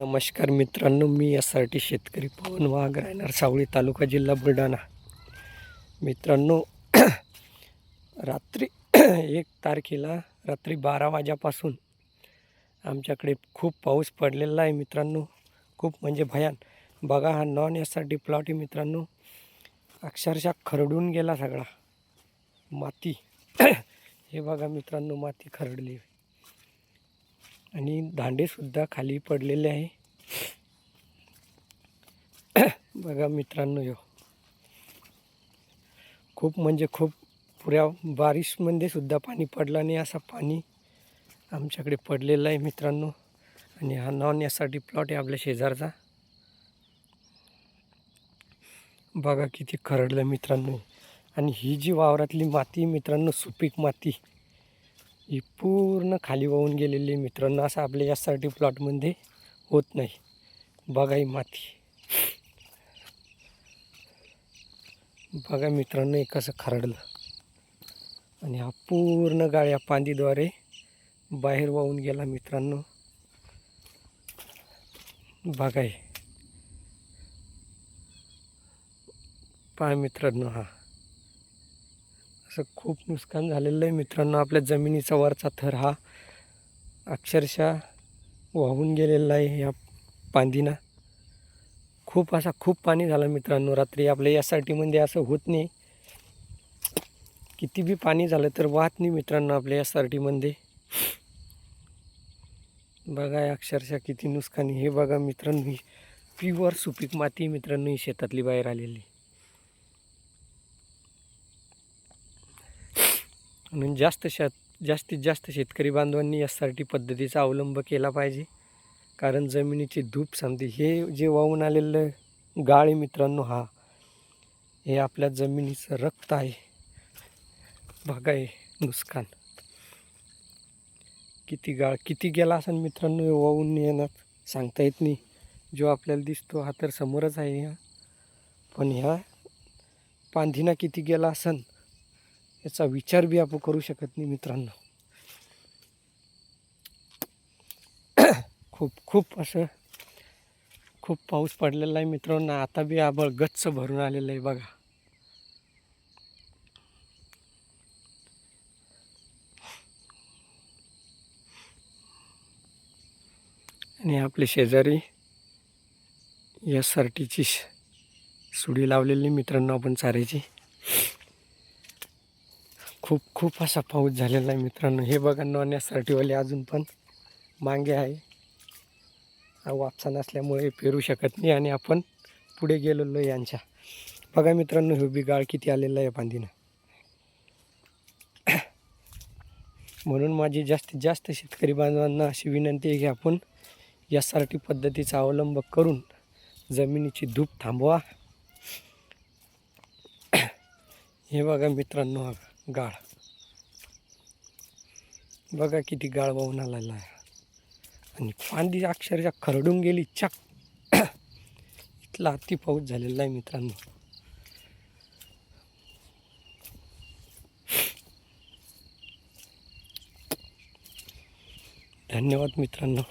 नमस्कार मित्रांनो मी यासाठी शेतकरी पवन वाघ राहणार सावळी तालुका जिल्हा बुलढाणा. मित्रांनो रात्री एक तारखेला रात्री बारा वाजेपासून आमच्याकडे खूप पाऊस पडलेला आहे मित्रांनो. खूप म्हणजे भयान. बघा हा नॉन यासाठी प्लॉट आहे मित्रांनो. अक्षरशः खरडून गेला सगळा. माती. हे बघा मित्रांनो माती खरडली. आणि दांडेसुद्धा खाली पडलेले आहे. बघा मित्रांनो यो. खूप म्हणजे खूप पुऱ्या बारिशमध्ये सुद्धा पाणी पडलं नाही असा पाणी आमच्याकडे पडलेला आहे मित्रांनो. आणि हा नॉन यासाठी प्लॉट आहे आपल्या शेजारचा. बघा किती खरडलं मित्रांनो. आणि ही जी वावरातली माती मित्रांनो सुपीक माती. ही पूर्ण खाली वाहून गेलेली मित्रांनो. असं आपल्या यासाठी प्लॉटमध्ये होत नाही. बघा ही माती. बघा मित्रांनो हे कसं खरडलं. आणि हा पूर्ण गाळ्या पांदीद्वारे बाहेर वाहून गेला मित्रांनो. बघा हे. पहा मित्रांनो हा. असं खूप नुकसान झालेलं आहे मित्रांनो. आपल्या जमिनीचा वरचा थर हा अक्षरशः वाहून गेलेला आहे या पांदीना. खूप असा खूप पाणी झालं मित्रांनो रात्री. आपल्या या साठीमध्ये असं होत नाही. किती बी पाणी झालं तर वाहत नाही मित्रांनो आपल्या या साठीमध्ये बघा अक्षरशः किती नुकसान आहे. हे बघा मित्रांनो ही प्युअर सुपीक माती मित्रांनो ही शेतातली बाहेर आलेली. म्हणून जास्त शेत जास्तीत जास्त शेतकरी बांधवांनी यासाठी पद्धतीचा अवलंब केला पाहिजे. कारण जमिनीची धूप सांगते हे जे वाहून आलेलं गाळ मित्रांनो हा हे आपल्या जमिनीचं रक्त आहे. बघा हे नुकसान. किती गाळ किती गेला असेल मित्रांनो हे वाहून येणार सांगता येत नाही. जो आपल्याला दिसतो हा तर समोरच आहे ह्या पण ह्या पांधीना किती गेला असेल याचा विचार बी आपण करू शकत नाही मित्रांनो. खूप खूप असं खूप पाऊस पडलेला आहे मित्रांनो. आता बी आबळ गच्च भरून आलेलं आहे बघा. आणि आपले शेजारी या सर्टीची सुडी लावलेली मित्रांनो आपण चाऱ्याची. खूप खूप असा पाऊस झालेला आहे मित्रांनो. हे बघा नॉन या अजून पण मागे आहे. वापसा नसल्यामुळे पेरू शकत नाही आणि आपण पुढे गेलेलो आहे यांच्या. बघा मित्रांनो हे बी गाळ किती आलेला आहे बांधीनं. म्हणून माझी जास्तीत जास्त शेतकरी बांधवांना अशी विनंती आहे की आपण यासाठी पद्धतीचा अवलंब करून जमिनीची धूप थांबवा. हे बघा मित्रांनो हा. गाळ बघा किती गाळ वाहून आलेला आहे. आणि फांदी अक्षरशः खरडून गेली. चक इथला अति पाऊस झालेला आहे मित्रांनो. धन्यवाद मित्रांनो.